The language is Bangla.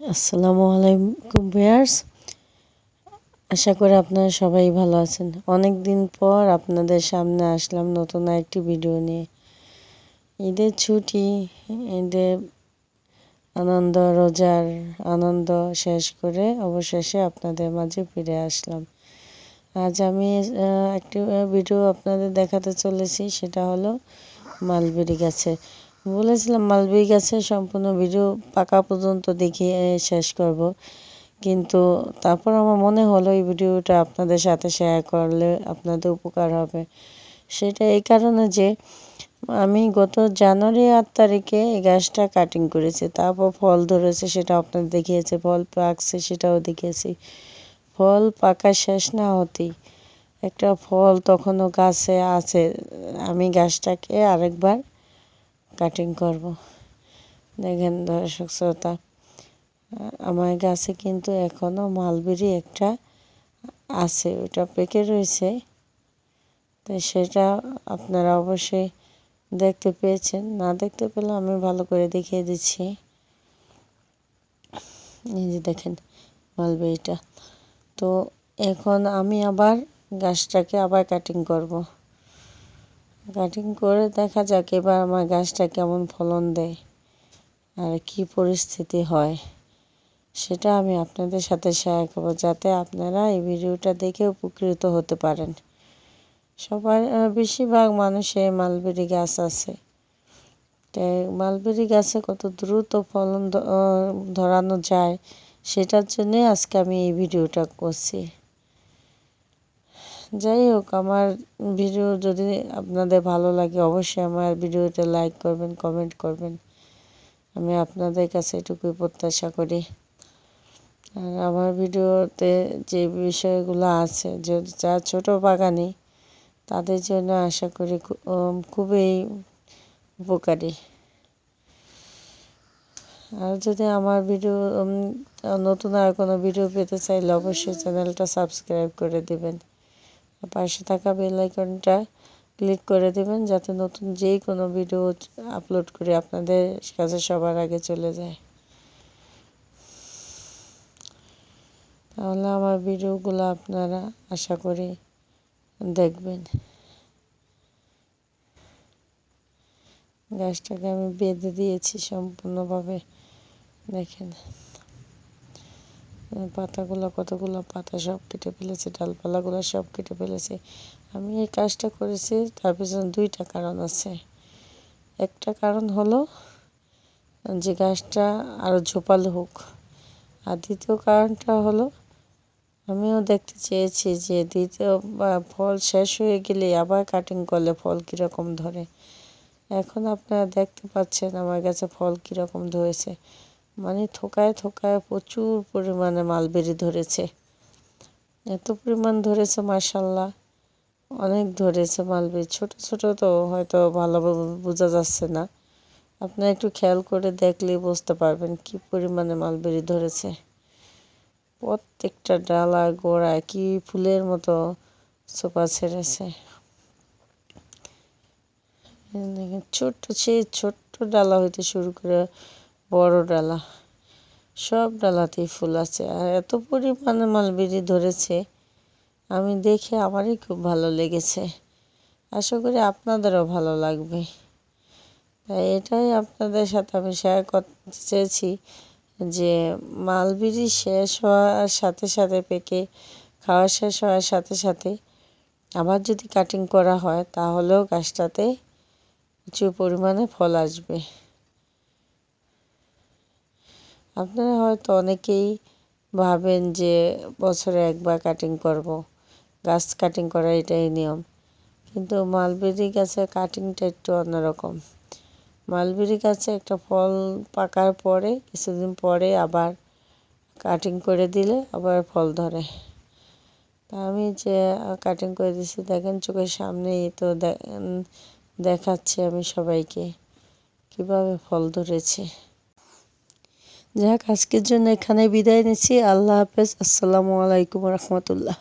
আসসালামু আলাইকুম ভিয়ার্স আশা করি আপনারা সবাই ভালো আছেন। অনেক দিন পর আপনাদের সামনে আসলাম নতুন একটি ভিডিও নিয়ে। ঈদের ছুটি, ঈদের আনন্দ, রোজার আনন্দ শেষ করে অবশেষে আপনাদের মাঝে ফিরে আসলাম। আজ আমি একটি ভিডিও আপনাদের দেখাতে চলেছি, সেটা হলো মালবেরি গাছে। বলেছিলাম মালবেরি গাছের সম্পূর্ণ ভিডিও পাকা পর্যন্ত দেখিয়ে শেষ করব। কিন্তু তারপর আমার মনে হলো এই ভিডিওটা আপনাদের সাথে শেয়ার করলে আপনাদের উপকার হবে। সেটা এই কারণে যে আমি গত জানুয়ারি আট তারিখে এই গাছটা কাটিং করেছি, তারপর ফল ধরেছে সেটা আপনাদের দেখিয়েছে, ফল পাকছে সেটাও দেখিয়েছি। ফল পাকা শেষ না হতেই একটা ফল তখনও গাছে আছে, আমি গাছটাকে আরেকবার কাটিং করব। দেখেন দর্শক শ্রোতা, আমার গাছে কিন্তু এখনও মালবেরি একটা আছে, ওটা পেকে রয়েছে। তো সেটা আপনারা অবশ্যই দেখতে পেয়েছেন, না দেখতে পেলে আমি ভালো করে দেখিয়ে দিচ্ছি। এই যে দেখেন মালবেরিটা। তো এখন আমি আবার গাছটাকে আবার কাটিং করব। কাটিং করে দেখা যাক এবার আমার গাছটা কেমন ফলন দেয় আর কি পরিস্থিতি হয়। সেটা আমি আপনাদের সাথে শেয়ার করব যাতে আপনারা এই ভিডিওটা দেখে উপকৃত হতে পারেন। সবার বেশিরভাগ মানুষের মালবেরি গাছ আছে। তাই মালবেরি গাছে কত দ্রুত ফলন ধরানো যায়, সেটার জন্যে আজকে আমি এই ভিডিওটা করছি। যাই হোক, আমার ভিডিও যদি আপনাদের ভালো লাগে, অবশ্যই আমার ভিডিওটা লাইক করবেন কমেন্ট করবেন। আমি আপনাদের কাছে এটুকুই প্রত্যাশা করি। আর আমার ভিডিওতে যে বিষয়গুলো আছে, যে ছোট বাগানি, তাদের জন্য আশা করি খুবই উপকারী। আর যদি আমার ভিডিও নতুন আর কোনো ভিডিও পেতে চাইলে অবশ্যই চ্যানেলটা সাবস্ক্রাইব করে দেবেন। পাশে থাকা বেল আইকনটা ক্লিক করে দেবেন, যাতে নতুন যেই কোনো ভিডিও আপলোড করে আপনাদের কাছে সবার আগে চলে যায়। তাহলে আমার ভিডিওগুলো আপনারা আশা করি দেখবেন। গাছটাকে আমি বেঁধে দিয়েছি সম্পূর্ণভাবে, দেখেন। পাতাগুলো, কতগুলো পাতা সব কেটে ফেলেছে, ডালপালাগুলো সব কেটে ফেলেছে। আমি এই কাজটা করেছি, তার পিছনে দুইটা কারণ আছে। একটা কারণ হলো, যে গাছটা আরও ঝোপালো হোক। আর দ্বিতীয় কারণটা হলো, আমিও দেখতে চেয়েছি যে দ্বিতীয় বা ফল শেষ হয়ে গেলে আবার কাটিং করলে ফল কীরকম ধরে। এখন আপনারা দেখতে পাচ্ছেন আমার কাছে ফল কীরকম ধরেছে। মানে থোকায় থোকায় প্রচুর পরিমাণে মালবেরি ধরেছে। এত পরিমাণ ধরেছে মার্শাল্লাহ অনেক ধরেছে মালবেরি। ছোট ছোট তো হয়তো ভালোভাবে বোঝা যাচ্ছে না। আপনারা একটু খেয়াল করে দেখলেই বুঝতে পারবেন কি পরিমাণে মালবেরি ধরেছে। প্রত্যেকটা ডালা, গোড়া কি ফুলের মতো সোপা ছেড়েছে। ছোট্ট, সেই ছোট্ট ডালা হইতে শুরু করে বড় ডালা। সব ডালাতেই ফুল আছে। আর এত পরিমাণে মালবেরি ধরেছে, আমি দেখে আমারই খুব ভালো লেগেছে। আশা করি আপনাদেরও ভালো লাগবে। তাই এটাই আপনাদের সাথে আমি শেয়ার করতে চেয়েছি যে, মালবেরি শেষ হওয়ার সাথে সাথে, পেকে খাওয়া শেষ হওয়ার সাথে সাথে আবার যদি কাটিং করা হয়, তাহলেও গাছটাতে প্রচুর পরিমাণে ফল আসবে। আপনারা হয়তো অনেকেই ভাবেন যে বছরে একবার কাটিং করব। গাছ কাটিং করা এটাই নিয়ম। কিন্তু মালবেরি গাছের কাটিংটা একটু অন্যরকম। মালবেরি গাছে একটা ফল পাকার পরে, কিছুদিন পরে আবার কাটিং করে দিলে আবার ফল ধরে। তা আমি যে কাটিং করে দিছি দেখেন চোখের সামনেই তো দেখাচ্ছি আমি সবাইকে। কীভাবে ফল ধরেছে। যাক আজকের জন্য এখানে বিদায় নিচ্ছি। আল্লাহ হাফেজ। আসসালামু আলাইকুম রহমতুল্লাহ।